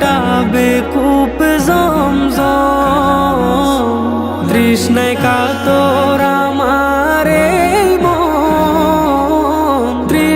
টাবে কূপ জমজম তৃষ্ণায় কাতর আমার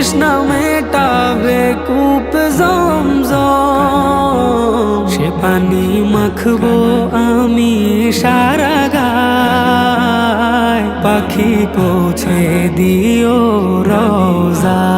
তৃষ্ণা মেটাবে কূপ জমজম সে পানি মাখবো আমি সারা গায় পাখি পৌঁছে দিও রোজায় সে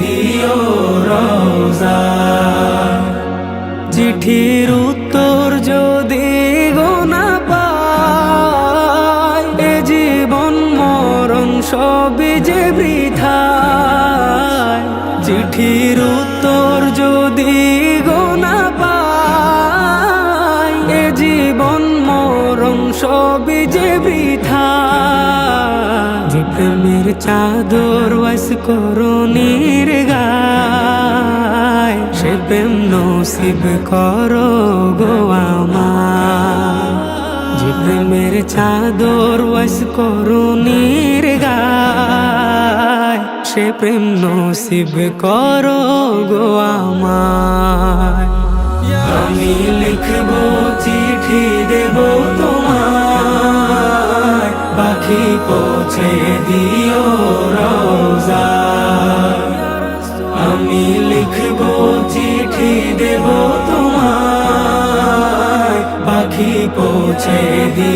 দিও রোজা। চিঠির উত্তর যদি গোনা পায় এ জীবন মরণ সবই যে বৃথায় চিঠির উত্তর যদি গোনা পায় এ জীবন মরণ সবই যে বৃথা প্রেমের চাদর ওয়াস করুণীর গায়। সে প্রেম নসিব করো গো আমার। যে প্রেমের চাদর ওয়াস করুণীর গায়, সে প্রেম নসিব করো গো আমি লিখব চিঠি দেব তোমায়। পৌঁছে দিও রোজা আমি লিখব চিঠি দেব তোমায় পাখি পৌঁছে দিও